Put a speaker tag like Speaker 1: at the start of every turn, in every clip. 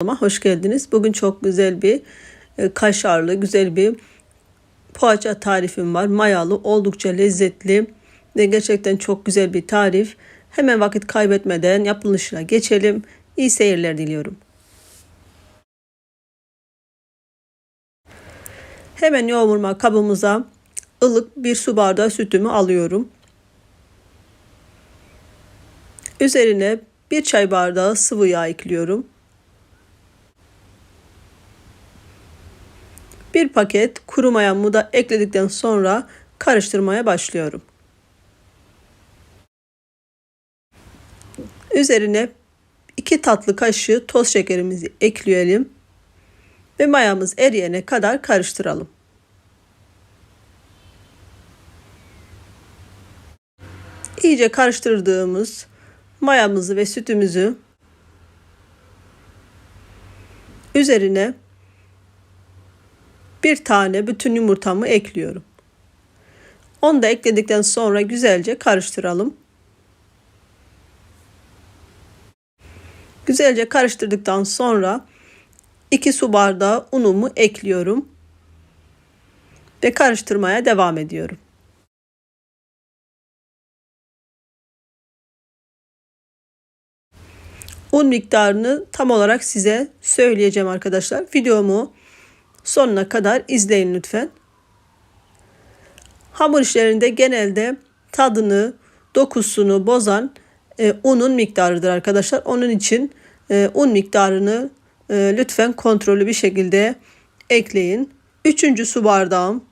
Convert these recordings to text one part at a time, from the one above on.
Speaker 1: Kanalıma hoş geldiniz. Bugün çok güzel bir e, kaşarlı, güzel bir poğaça tarifim var. Mayalı, oldukça lezzetli ve gerçekten çok güzel bir tarif. Hemen vakit kaybetmeden yapılışına geçelim. İyi seyirler diliyorum. Hemen yoğurma kabımıza ılık bir su bardağı sütümü alıyorum. Üzerine bir çay bardağı sıvı yağ ekliyorum. Bir paket kuru mayamı da ekledikten sonra karıştırmaya başlıyorum. Üzerine 2 tatlı kaşığı toz şekerimizi ekleyelim ve mayamız eriyene kadar karıştıralım. İyice karıştırdığımız mayamızı ve sütümüzü üzerine bir tane bütün yumurtamı ekliyorum. Onu da ekledikten sonra güzelce karıştıralım. Güzelce karıştırdıktan sonra 2 su bardağı unumu ekliyorum ve karıştırmaya devam ediyorum. Un miktarını tam olarak size söyleyeceğim arkadaşlar. Videomu sonuna kadar izleyin lütfen. Hamur işlerinde genelde tadını, dokusunu bozan e, unun miktarıdır arkadaşlar. Onun için e, un miktarını e, lütfen kontrollü bir şekilde ekleyin. Üçüncü su bardağım.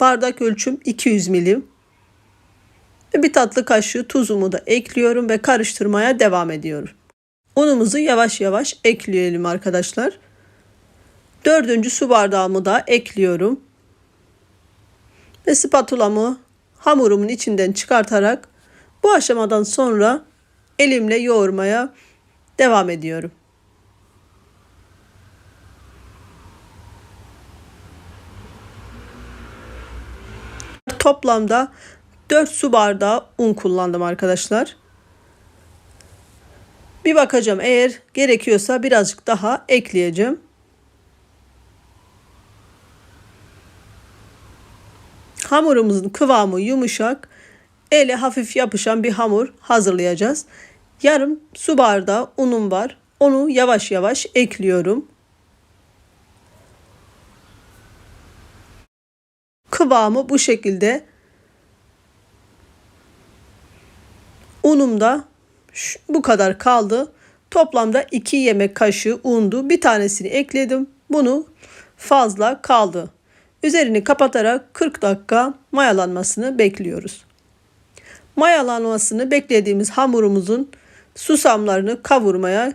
Speaker 1: Bardak ölçüm 200 milim. Bir tatlı kaşığı tuzumu da ekliyorum ve karıştırmaya devam ediyorum. Unumuzu yavaş yavaş ekleyelim arkadaşlar. Dördüncü su bardağımı da ekliyorum. Ve spatulamı hamurumun içinden çıkartarak bu aşamadan sonra elimle yoğurmaya devam ediyorum. Toplamda 4 su bardağı un kullandım arkadaşlar. Bir bakacağım eğer gerekiyorsa birazcık daha ekleyeceğim. Hamurumuzun kıvamı yumuşak, ele hafif yapışan bir hamur hazırlayacağız. Yarım su bardağı unum var. Onu yavaş yavaş ekliyorum. Kıvamı bu şekilde. Unum da bu kadar kaldı. Toplamda 2 yemek kaşığı undu. Bir tanesini ekledim. Bunu fazla kaldı. Üzerini kapatarak 40 dakika mayalanmasını bekliyoruz. Mayalanmasını beklediğimiz hamurumuzun susamlarını kavurmaya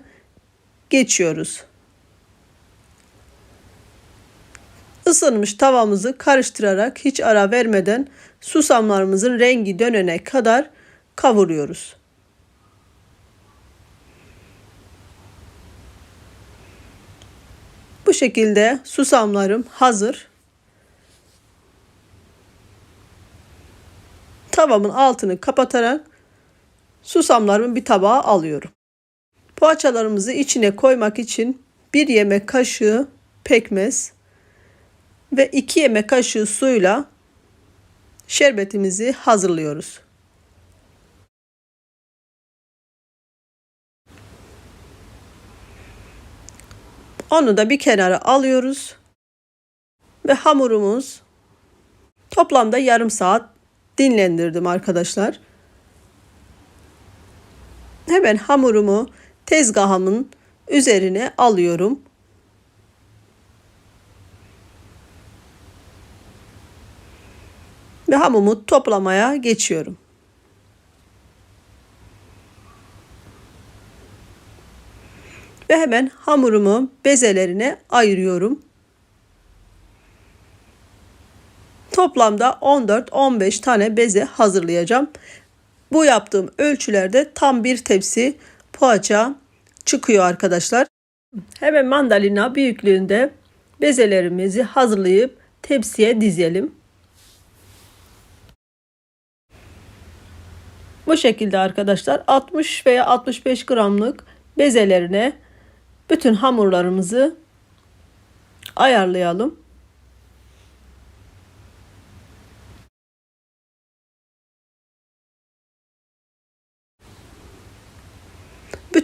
Speaker 1: geçiyoruz. Isınmış tavamızı karıştırarak hiç ara vermeden susamlarımızın rengi dönene kadar kavuruyoruz. Bu şekilde susamlarım hazır. Tavamın altını kapatarak susamlarımı bir tabağa alıyorum. Poğaçalarımızı içine koymak için bir yemek kaşığı pekmez ve iki yemek kaşığı suyla şerbetimizi hazırlıyoruz. Onu da bir kenara alıyoruz. Ve hamurumuz toplamda yarım saat dinlendirdim arkadaşlar. Hemen hamurumu tezgahımın üzerine alıyorum. Ve hamumu toplamaya geçiyorum. Ve hemen hamurumu bezelerine ayırıyorum. Toplamda 14-15 tane beze hazırlayacağım. Bu yaptığım ölçülerde tam bir tepsi poğaça çıkıyor arkadaşlar. Hemen mandalina büyüklüğünde bezelerimizi hazırlayıp tepsiye dizelim. Bu şekilde arkadaşlar 60 veya 65 gramlık bezelerine bütün hamurlarımızı ayarlayalım.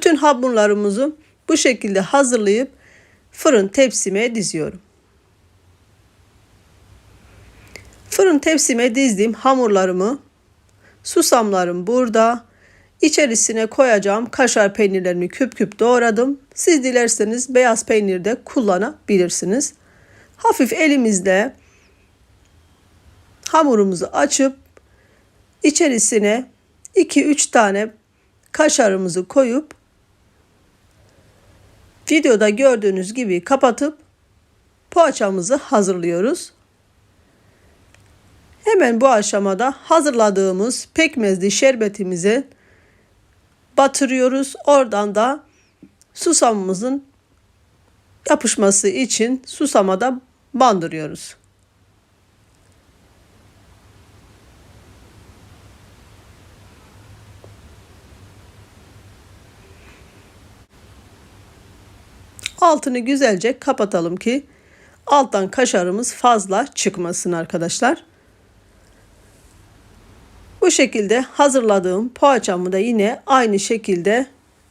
Speaker 1: Bütün hamurlarımızı bu şekilde hazırlayıp fırın tepsime diziyorum. Fırın tepsime dizdiğim hamurlarımı susamlarım burada. İçerisine koyacağım kaşar peynirlerini küp küp doğradım. Siz dilerseniz beyaz peynir de kullanabilirsiniz. Hafif elimizle hamurumuzu açıp içerisine 2-3 tane kaşarımızı koyup videoda gördüğünüz gibi kapatıp poğaçamızı hazırlıyoruz. Hemen bu aşamada hazırladığımız pekmezli şerbetimizi batırıyoruz. Oradan da susamımızın yapışması için susamada bandırıyoruz. Altını güzelce kapatalım ki alttan kaşarımız fazla çıkmasın arkadaşlar. Bu şekilde hazırladığım poğaçamı da yine aynı şekilde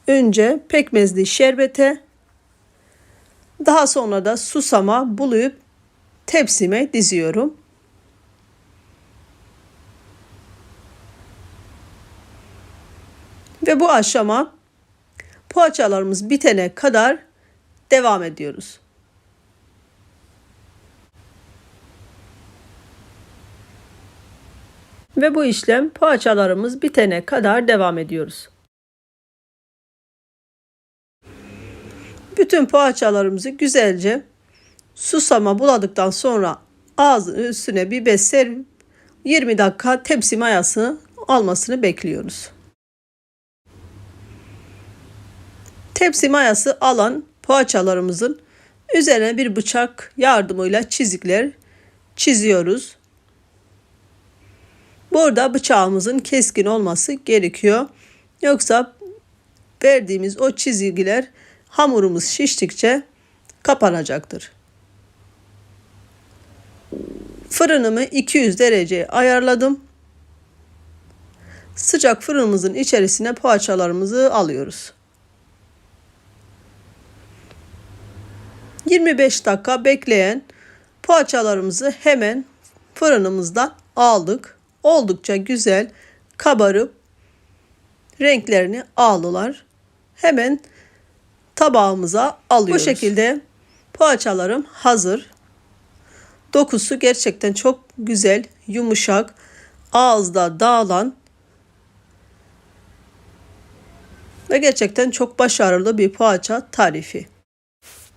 Speaker 1: önce pekmezli şerbete daha sonra da susama bulayıp tepsime diziyorum. Ve bu aşama poğaçalarımız bitene kadar devam ediyoruz. Ve bu işlem poğaçalarımız bitene kadar devam ediyoruz. Bütün poğaçalarımızı güzelce susama buladıktan sonra ağzının üstüne bir bez serip 20 dakika tepsi mayasını almasını bekliyoruz. Tepsi mayası alan poğaçalarımızın üzerine bir bıçak yardımıyla çizikler çiziyoruz. Burada bıçağımızın keskin olması gerekiyor. Yoksa verdiğimiz o çizgiler hamurumuz şiştikçe kapanacaktır. Fırınımı 200 dereceye ayarladım. Sıcak fırınımızın içerisine poğaçalarımızı alıyoruz. 25 dakika bekleyen poğaçalarımızı hemen fırınımızdan aldık. Oldukça güzel kabarıp renklerini aldılar. Hemen tabağımıza alıyoruz. Bu şekilde poğaçalarım hazır. Dokusu gerçekten çok güzel, yumuşak, ağızda dağılan ve gerçekten çok başarılı bir poğaça tarifi.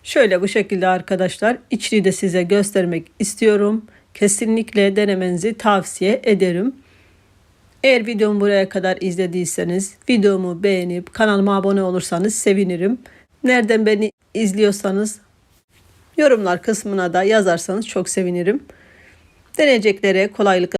Speaker 1: Şöyle bu şekilde arkadaşlar içini de size göstermek istiyorum. Kesinlikle denemenizi tavsiye ederim. Eğer videomu buraya kadar izlediyseniz videomu beğenip kanalıma abone olursanız sevinirim. Nereden beni izliyorsanız yorumlar kısmına da yazarsanız çok sevinirim. Deneyeceklere kolaylık